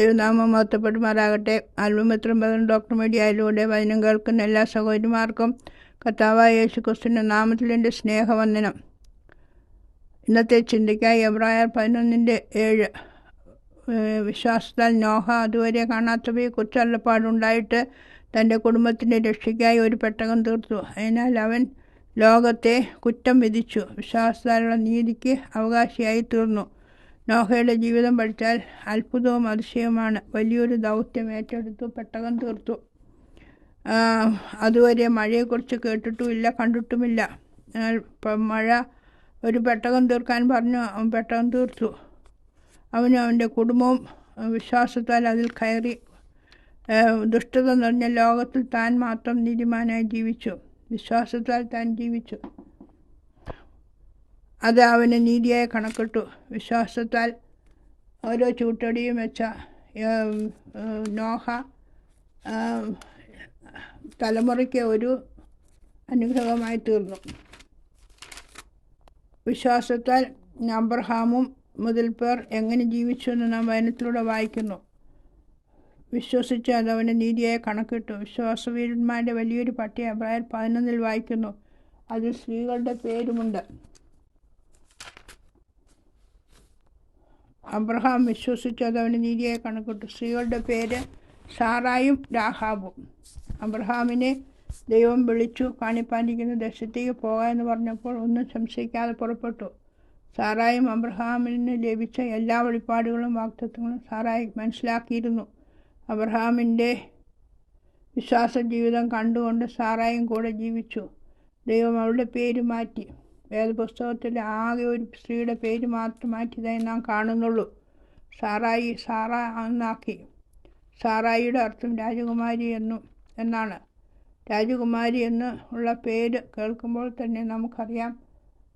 ദൈവനാമം മഹത്വപ്പെടുമാറാകട്ടെ ആൽബമിത്രം പതിനും ഡോക്ടർ മീഡിയയിലൂടെ വചനം കേൾക്കുന്ന എല്ലാ സഹോദരിമാർക്കും കർത്താവായ യേശു ക്രിസ്തുവിന്റെ നാമത്തിൽ എന്റെ സ്നേഹവന്ദനം. ഇന്നത്തെ ചിന്തയ്ക്കായി എബ്രായർ പതിനൊന്നിന്റെ ഏഴ് വിശ്വാസത്താൽ നോഹ അതുവരെ കാണാത്തവയെ കുറിച്ച് അള്ളപ്പാടുണ്ടായിട്ട് തന്റെ കുടുംബത്തിന്റെ രക്ഷയ്ക്കായി ഒരു പെട്ടകം തീർത്തു. അതിനാൽ അവൻ ലോകത്തെ കുറ്റം വിധിച്ചു. വിശ്വാസത്താലുള്ള നീതിക്ക് അവകാശിയായി തീർന്നു. നോഹയുടെ ജീവിതം പഠിച്ചാൽ അത്ഭുതവും അതിശയവുമാണ്. വലിയൊരു ദൗത്യം ഏറ്റെടുത്തു പെട്ടകം തീർത്തു. അതുവരെ മഴയെക്കുറിച്ച് കേട്ടിട്ടുമില്ല കണ്ടിട്ടുമില്ല. മഴ ഒരു പെട്ടകം തീർക്കാൻ പറഞ്ഞു അവൻ പെട്ടകം തീർത്തു. അവനും അവന്റെ കുടുംബവും വിശ്വാസത്താൽ അതിൽ കയറി. ദുഷ്ടത നിറഞ്ഞ ലോകത്തിൽ താൻ മാത്രം നീതിമാനായി ജീവിച്ചു. വിശ്വാസത്താൽ താൻ ജീവിച്ചു. അത് അവന് നീതിയായി കണക്കിട്ടു. വിശ്വാസത്താൽ ഓരോ ചൂട്ടടിയും വെച്ച നോഹ തലമുറയ്ക്ക് ഒരു അനുഗ്രഹമായി തീർന്നു. വിശ്വാസത്താൽ അബ്രഹാമും മുതൽ പേർ എങ്ങനെ ജീവിച്ചു എന്ന് നാം വചനത്തിലൂടെ വായിക്കുന്നു. വിശ്വസിച്ച് അത് അവന് നീതിയായ കണക്കിട്ടു. വിശ്വാസവീരന്മാരുടെ വലിയൊരു പട്ടിക അബ്രായർ പതിനൊന്നിൽ വായിക്കുന്നു. അതിൽ സ്ത്രീകളുടെ പേരുമുണ്ട്. അബ്രഹാം വിശ്വസിച്ചു അത് അവന് നീതിയായി കണക്കിട്ടു. സ്ത്രീകളുടെ പേര് സാറായും രാഹാബും. അബ്രഹാമിനെ ദൈവം വിളിച്ചു കാണിപ്പാനിരിക്കുന്ന ദേശത്തേക്ക് പോകാമെന്ന് പറഞ്ഞപ്പോൾ ഒന്നും സംശയിക്കാതെ പുറപ്പെട്ടു. സാറായും അബ്രഹാമിന് ലഭിച്ച എല്ലാ വെളിപ്പാടുകളും വാക്തത്വങ്ങളും സാറായി മനസ്സിലാക്കിയിരുന്നു. അബ്രഹാമിന്റെ വിശ്വാസ ജീവിതം കണ്ടുകൊണ്ട് സാറായും കൂടെ ജീവിച്ചു. ദൈവം അവളുടെ പേര് മാറ്റി. വേദപുസ്തകത്തിൽ ആകെ ഒരു സ്ത്രീയുടെ പേര് മാത്രം മാറ്റിയതായി നാം കാണുന്നുള്ളൂ. സാറായി സാറ എന്നാക്കി. സാറായിയുടെ അർത്ഥം രാജകുമാരി എന്നും എന്നാണ്. രാജകുമാരി എന്ന് ഉള്ള പേര് കേൾക്കുമ്പോൾ തന്നെ നമുക്കറിയാം.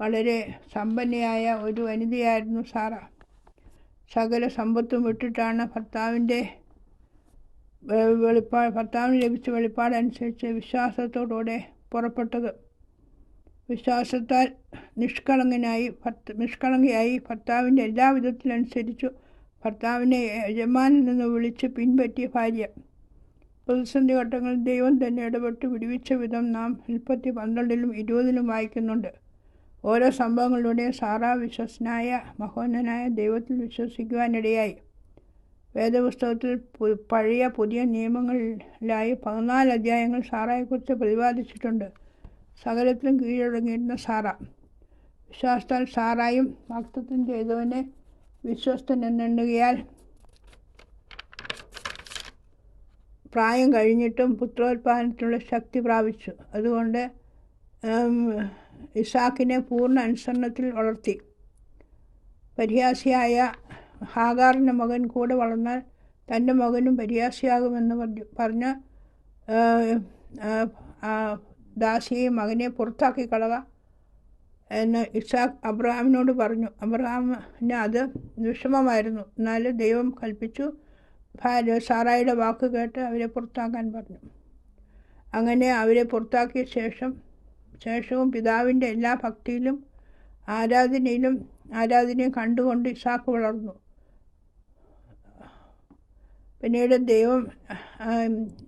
വളരെ സമ്പന്നയായ ഒരു വനിതയായിരുന്നു സാറ. സകല സമ്പത്തും വിട്ടിട്ടാണ് ഭർത്താവിന്റെ വെളിപ്പാട് വെളിപ്പാ ഭർത്താവിന് ലഭിച്ച വെളിപ്പാടനുസരിച്ച് വിശ്വാസത്തോടുകൂടെ പുറപ്പെട്ടത്. വിശ്വാസത്താൽ നിഷ്കളങ്കനായി ഭർത്ത നിഷ്കളങ്കയായി ഭർത്താവിന്റെ എല്ലാ വിധത്തിലനുസരിച്ചു ഭർത്താവിനെ യജമാനിൽ നിന്ന് വിളിച്ച് പിൻപറ്റിയ ഭാര്യ. പ്രതിസന്ധി ഘട്ടങ്ങളിൽ ദൈവം തന്നെ ഇടപെട്ട് വിടുവിച്ച വിധം നാം മുപ്പത്തി പന്ത്രണ്ടിലും ഇരുപതിലും വായിക്കുന്നുണ്ട്. ഓരോ സംഭവങ്ങളിലൂടെ സാറാ വിശ്വസനായ മഹോന്നനായ ദൈവത്തിൽ വിശ്വസിക്കുവാനിടയായി. വേദപുസ്തകത്തിൽ പഴയ പുതിയ നിയമങ്ങളിലായി പതിനാല് അധ്യായങ്ങൾ സാറായെക്കുറിച്ച് പ്രതിപാദിച്ചിട്ടുണ്ട്. സകലത്തിലും കീഴടങ്ങിയിരുന്ന സാറ. വിശ്വാസത്താൽ സാറായും വാക്തത്വം ചെയ്തവനെ വിശ്വസ്തൻ എന്നെണ്ണുകയാൽ പ്രായം കഴിഞ്ഞിട്ടും പുത്രോത്പാദനത്തിനുള്ള ശക്തി പ്രാപിച്ചു. അതുകൊണ്ട് ഇസാക്കിനെ പൂർണ അനുസരണത്തിൽ വളർത്തി. പരിഹാസിയായ ഹാഗാറിന്റെ മകൻ കൂടെ വളർന്നാൽ തന്റെ മകനും പരിഹാസിയാകുമെന്ന് പറഞ്ഞു പറഞ്ഞ് ദാസിയെ മകനെ പുറത്താക്കി കളക എന്ന് ഇസാഖ് അബ്രഹാമിനോട് പറഞ്ഞു. അബ്രഹാമിന് അത് വിഷമമായിരുന്നു. എന്നാലും ദൈവം കൽപ്പിച്ചു. ഭാര്യ സാറായിയുടെ വാക്ക് കേട്ട് അവരെ പുറത്താക്കാൻ പറഞ്ഞു. അങ്ങനെ അവരെ പുറത്താക്കിയ ശേഷം ശേഷവും പിതാവിന്റെ എല്ലാ ഭക്തിയിലും ആരാധനയിലും ആരാധനയും കണ്ടുകൊണ്ട് ഇസാക്ക് വളർന്നു. പിന്നീട് ദൈവം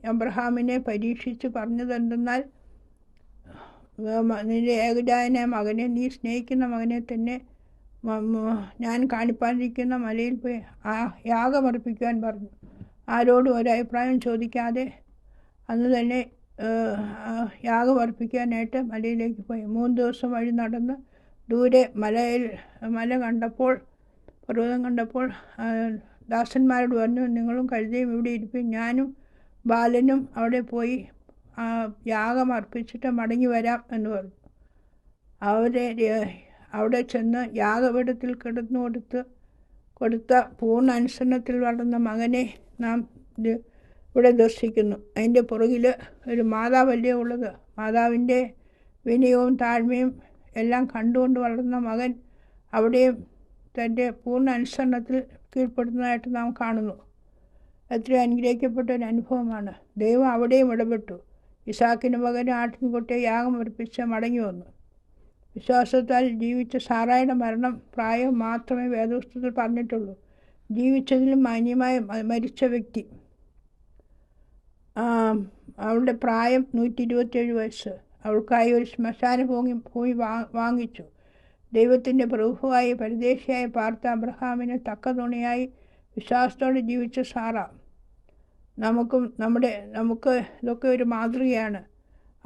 അബ്രഹാമിനെ പരീക്ഷിച്ച് പറഞ്ഞതെന്തെന്നാൽ നിന്റെ ഏകജായനെ മകനെ നീ സ്നേഹിക്കുന്ന മകനെ തന്നെ ഞാൻ കാണിപ്പാതിരിക്കുന്ന മലയിൽ പോയി ആ യാഗമർപ്പിക്കുവാൻ പറഞ്ഞു. ആരോടും ഒരഭിപ്രായം ചോദിക്കാതെ അന്ന് തന്നെ യാഗമർപ്പിക്കാനായിട്ട് മലയിലേക്ക് പോയി. മൂന്ന് ദിവസം വഴി നടന്ന് ദൂരെ മലയിൽ മല കണ്ടപ്പോൾ പർവതം കണ്ടപ്പോൾ ദാസന്മാരോട് പറഞ്ഞു നിങ്ങളും കഴുതയും ഇവിടെ ഇരിപ്പി. ഞാനും ബാലനും അവിടെ പോയി ആ യാഗം അർപ്പിച്ചിട്ട് മടങ്ങി വരാം എന്ന് പറഞ്ഞു. അവരെ അവിടെ ചെന്ന് യാഗപീഠത്തിൽ കിടന്നു കൊടുത്ത് കൊടുത്ത പൂർണ അനുസരണത്തിൽ വളർന്ന മകനെ നാം ഇവിടെ ദർശിക്കുന്നു. അതിന്റെ പുറകിൽ ഒരു മാതാവല്ലേ ഉള്ളത്? മാതാവിന്റെ വിനയവും താഴ്മയും എല്ലാം കണ്ടുകൊണ്ട് വളർന്ന മകൻ അവിടെയും തന്റെ പൂർണ അനുസരണത്തിൽ കീഴ്പ്പെടുന്നതായിട്ട് നാം കാണുന്നു. എത്ര അനുഗ്രഹിക്കപ്പെട്ട ഒരു അനുഭവമാണ്. ദൈവം അവിടെയും ഇടപെട്ടു. ഇസാക്കിന് പകരം ആട്ടിൻകുട്ടിയെ യാഗം അർപ്പിച്ച് മടങ്ങി വന്നു. വിശ്വാസത്താൽ ജീവിച്ച സാറായുടെ മരണം പ്രായം മാത്രമേ വേദപുസ്തകത്തിൽ പറഞ്ഞിട്ടുള്ളൂ. ജീവിച്ചതിലും മാന്യമായ മരിച്ച വ്യക്തി. അവളുടെ പ്രായം നൂറ്റി ഇരുപത്തിയേഴ് വയസ്സ്. അവൾക്കായി ഒരു ശ്മശാന ഭൂമി ഭൂമി വാങ്ങിച്ചു. ദൈവത്തിന്റെ പ്രഭുവായി പരിദേശിയായി പാർത്ത അബ്രഹാമിന് തക്ക തുണയായി വിശ്വാസത്തോടെ ജീവിച്ച സാറ. നമുക്കും നമ്മുടെ നമുക്ക് ഇതൊക്കെ ഒരു മാതൃകയാണ്.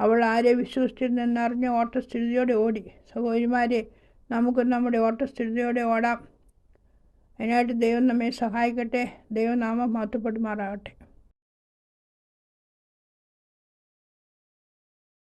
അവൾ ആരെ വിശ്വസിച്ചിരുന്നെന്നറിഞ്ഞ ഓട്ടസ്ഥിതിയോടെ ഓടി. സഹോദരിമാരെ നമുക്ക് നമ്മുടെ ഓട്ടസ്ഥിതിയോടെ ഓടാം. അതിനായിട്ട് ദൈവം നമ്മെ സഹായിക്കട്ടെ. ദൈവനാമം മാറ്റപ്പെടുമാറാകട്ടെ